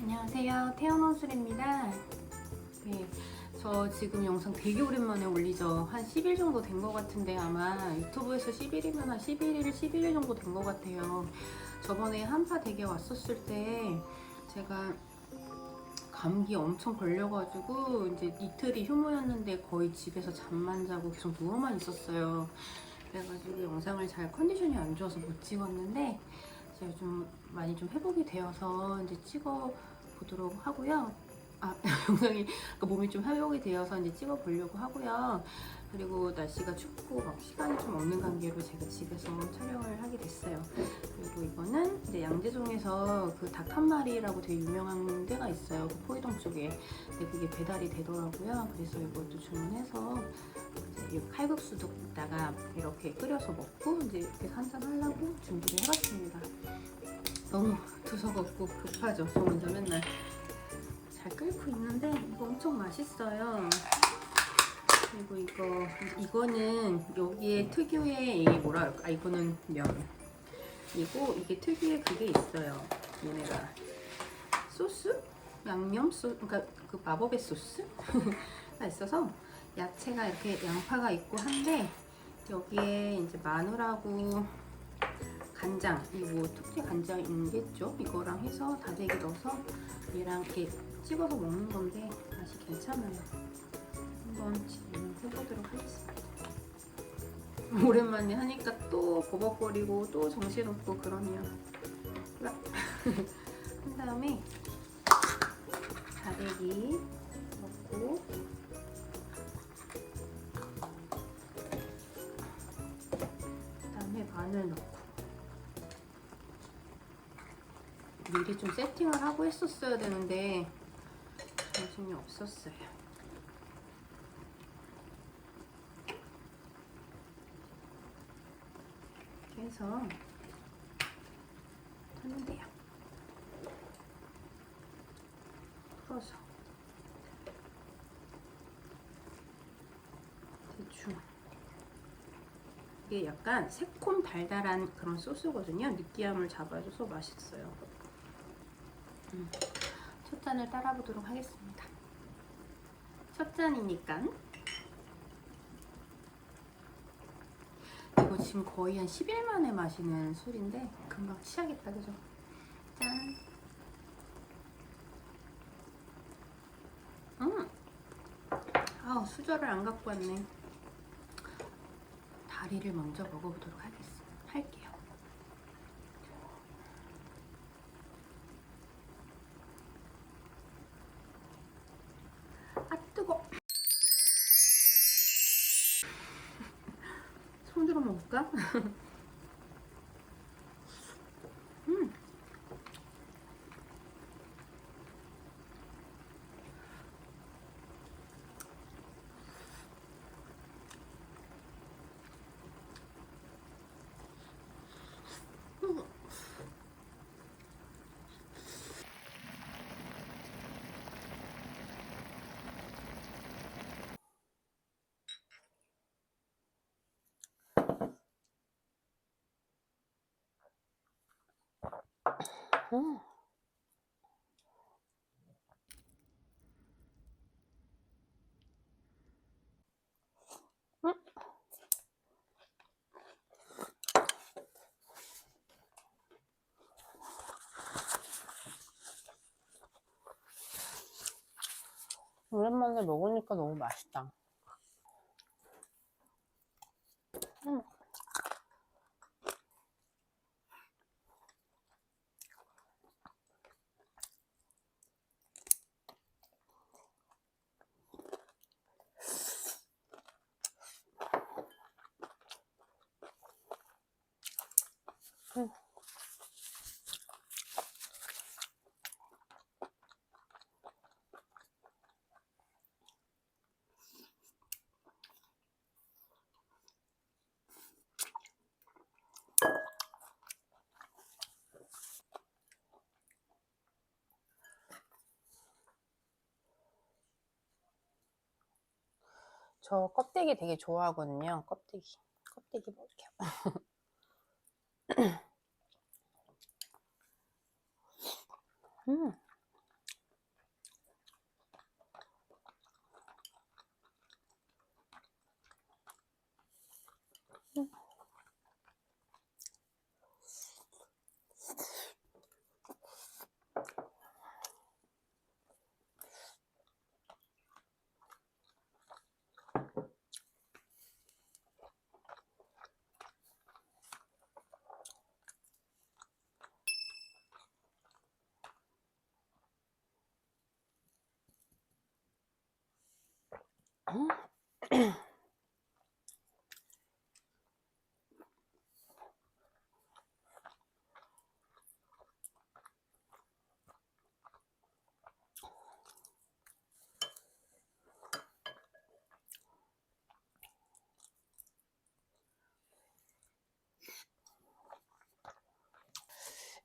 안녕하세요. 태연원술입니다. 네, 저 지금 영상 되게 오랜만에 올리죠. 한 10일 정도 된 것 같은데 아마 유튜브에서 10일이면 한 11일, 11일 정도 된 것 같아요. 저번에 한파 댁에 왔었을 때 제가 감기 엄청 걸려가지고 이제 이틀이 휴무였는데 거의 집에서 잠만 자고 계속 누워만 있었어요. 그래가지고 영상을 잘 컨디션이 안 좋아서 못 찍었는데 제가 좀 많이 좀 회복이 되어서 이제 찍어 보도록 하고요. 아 영상이 그러니까 몸이 좀 회복이 되어서 이제 찍어 보려고 하고요. 그리고 날씨가 춥고 막 시간이 좀 없는 관계로 제가 집에서 촬영을 하게 됐어요. 그리고 이거는 이제 양재동에서 그 닭 한 마리라고 되게 유명한 데가 있어요. 그 포이동 쪽에. 근데 그게 배달이 되더라고요. 그래서 이것도 주문해서 이제 이 칼국수도 굽다가 이렇게 끓여서 먹고 이제 이렇게 한잔 하려고 준비를 해봤습니다. 너무 두서없고 급하죠. 저 혼자 맨날 잘 끓고 있는데 이거 엄청 맛있어요. 그리고 이거 이거는 여기에 특유의 이게 뭐라 할까? 아 이거는 면. 이고 이게 특유의 그게 있어요. 얘네가 소스? 양념 소 그러니까 그 마법의 소스가 있어서 야채가 이렇게 양파가 있고 한데 여기에 이제 마늘하고 간장 이거 특제 간장 있겠죠? 이거랑 해서 다대기 넣어서 얘랑 이렇게 찍어서 먹는 건데 맛이 괜찮아요. 한번 해보도록 하겠습니다. 오랜만에 하니까 또 버벅거리고 또 정신없고 그러네요. 한 다음에 다대기 넣고 그다음에 마늘 넣고 미리 좀 세팅을 하고 했었어야 되는데 정신이 없었어요. 이렇게 해서 하면 돼요. 풀어서 대충 이게 약간 새콤 달달한 그런 소스거든요. 느끼함을 잡아줘서 맛있어요. 음, 첫 잔을 따라 보도록 하겠습니다. 첫 잔이니까 이거 지금 거의 한 10일 만에 마시는 술인데 금방 취하겠다 그죠? 짠. 음. 아우 수저를 안 갖고 왔네. 다리를 먼저 먹어보도록 하겠습니다. 할게요. 손으로 먹을까? 음. 음. 음. 음. 오랜만에 먹으니까 너무 맛있다. 음. 음. 저 껍데기 되게 좋아하거든요. 껍데기. 껍데기 먹을게요. 음.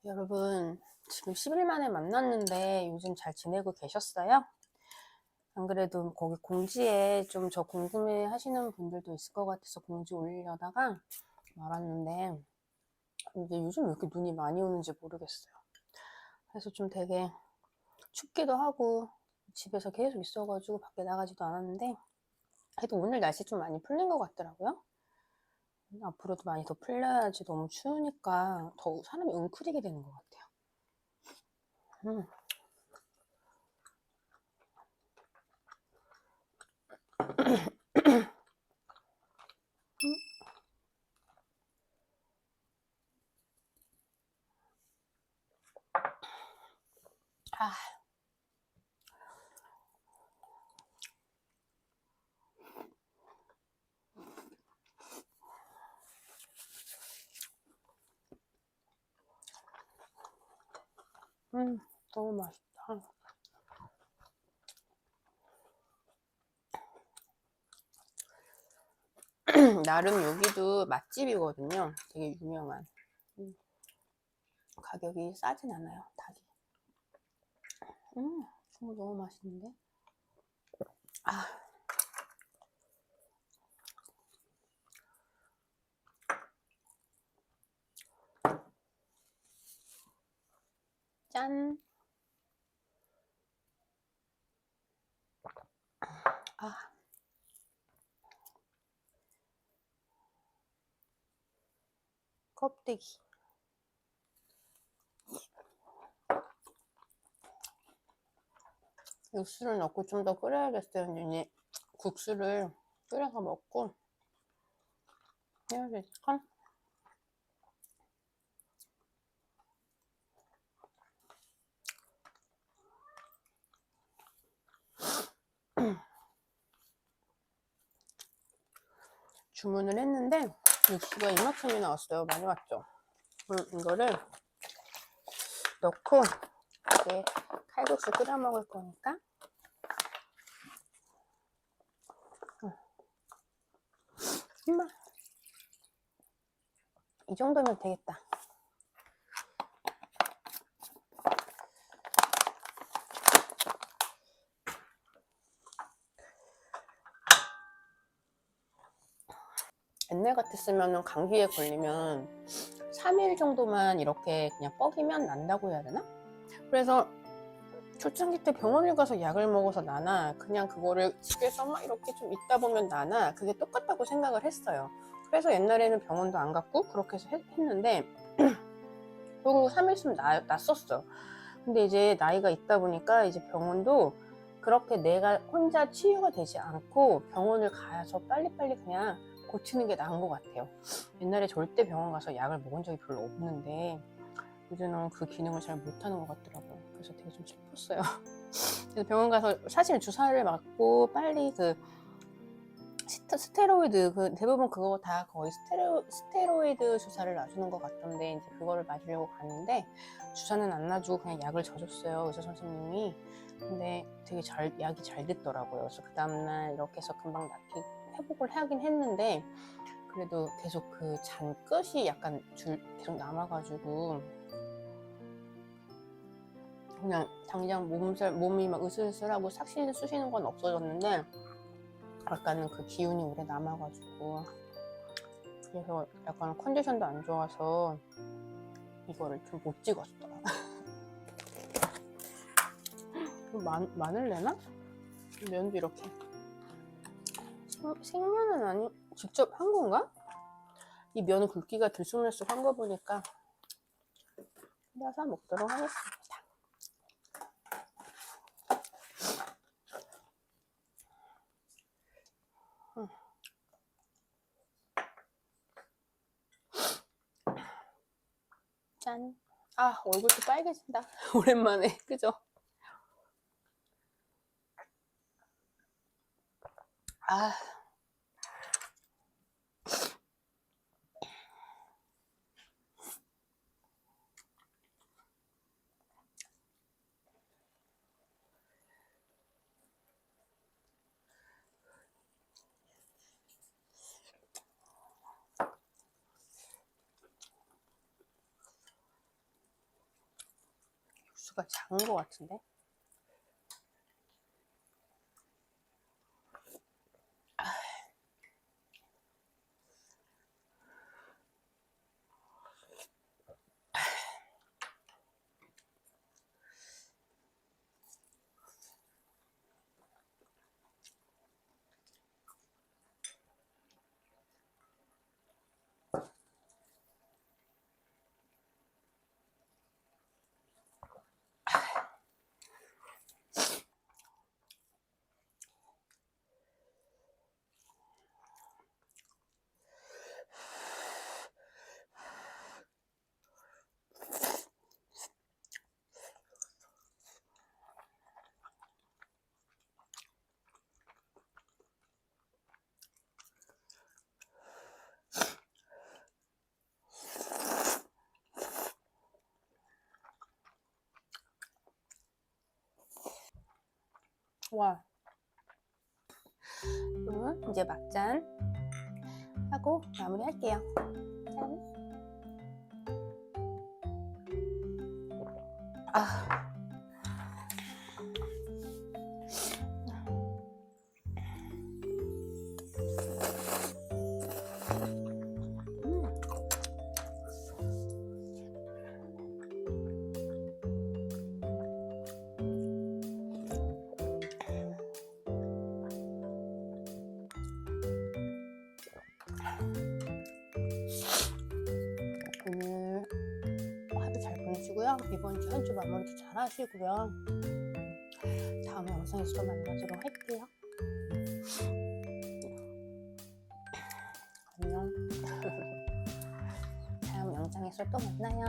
여러분, 지금 10일 만에 만났는데 요즘 잘 지내고 계셨어요? 안 그래도 거기 공지에 좀 저 궁금해 하시는 분들도 있을 것 같아서 공지 올리려다가 말았는데, 이제 요즘 왜 이렇게 눈이 많이 오는지 모르겠어요. 그래서 좀 되게 춥기도 하고, 집에서 계속 있어가지고 밖에 나가지도 않았는데, 그래도 오늘 날씨 좀 많이 풀린 것 같더라고요. 앞으로도 많이 더 풀려야지 너무 추우니까 더 사람이 웅크리게 되는 것 같아요. 음. 아. 음, 너무 맛있다. 나름 여기도 맛집이거든요. 되게 유명한. 음, 가격이 싸진 않아요, 닭이. 음, 너무 맛있는데? 아. 짠. 아. 껍데기. 육수를 넣고 좀 더 끓여야겠어요. 이제 국수를 끓여서 먹고 해야 될까? 주문을 했는데 육수가 이만큼이 나왔어요. 많이 왔죠? 음, 이거를 넣고 이제 칼국수 끓여 먹을 거니까 엄마 이 정도면 되겠다. 옛날 같았으면 감기에 걸리면 3일 정도만 이렇게 그냥 뻐기면 난다고 해야 되나? 그래서 초창기 때 병원을 가서 약을 먹어서 나나 그냥 그거를 집에서 막 이렇게 좀 있다 보면 나나 그게 똑같다고 생각을 했어요. 그래서 옛날에는 병원도 안 갔고 그렇게 해서 했, 했는데 그리고 3일 있으면 나, 났었어. 근데 이제 나이가 있다 보니까 이제 병원도 그렇게 내가 혼자 치유가 되지 않고 병원을 가서 빨리빨리 그냥 고치는 게 나은 것 같아요. 옛날에 절대 병원 가서 약을 먹은 적이 별로 없는데 요즘은 그 기능을 잘 못하는 것 같더라고요. 그래서 되게 좀 슬펐어요. 그래서 병원 가서 사실 주사를 맞고 빨리 그 스테, 스테로이드 그 대부분 그거 다 거의 스테로, 스테로이드 주사를 놔주는 것 같던데 이제 그거를 맞으려고 갔는데 주사는 안 놔주고 그냥 약을 져줬어요 의사 선생님이 근데 되게 잘 약이 잘 됐더라고요 그래서 그 다음날 이렇게 해서 금방 낫게 회복을 하긴 했는데 그래도 계속 그 잔 끝이 약간 줄 계속 남아가지고 그냥 당장 몸살 몸이 막 으슬으슬하고 삭신 쑤시는 건 없어졌는데 약간은 그 기운이 오래 남아가지고 그래서 약간 컨디션도 안 좋아서 이거를 좀 못 찍었어요. 마, 마늘 내나? 면도 이렇게 생, 생면은 아니 직접 한 건가? 이 면 굵기가 들쑥날쑥 한 거 보니까 려서 먹도록 하겠습니다. 짠. 아, 얼굴도 빨개진다. 오랜만에. 그죠? 아. 육수가 작은 것 같은데? 와. 그러면 이제 막잔 하고 마무리할게요. 짠. 아. 이번 주 한 주 마무리도 잘 하시고요. 다음 영상에서 또 만나도록 할게요. 안녕. 다음 영상에서 또 만나요.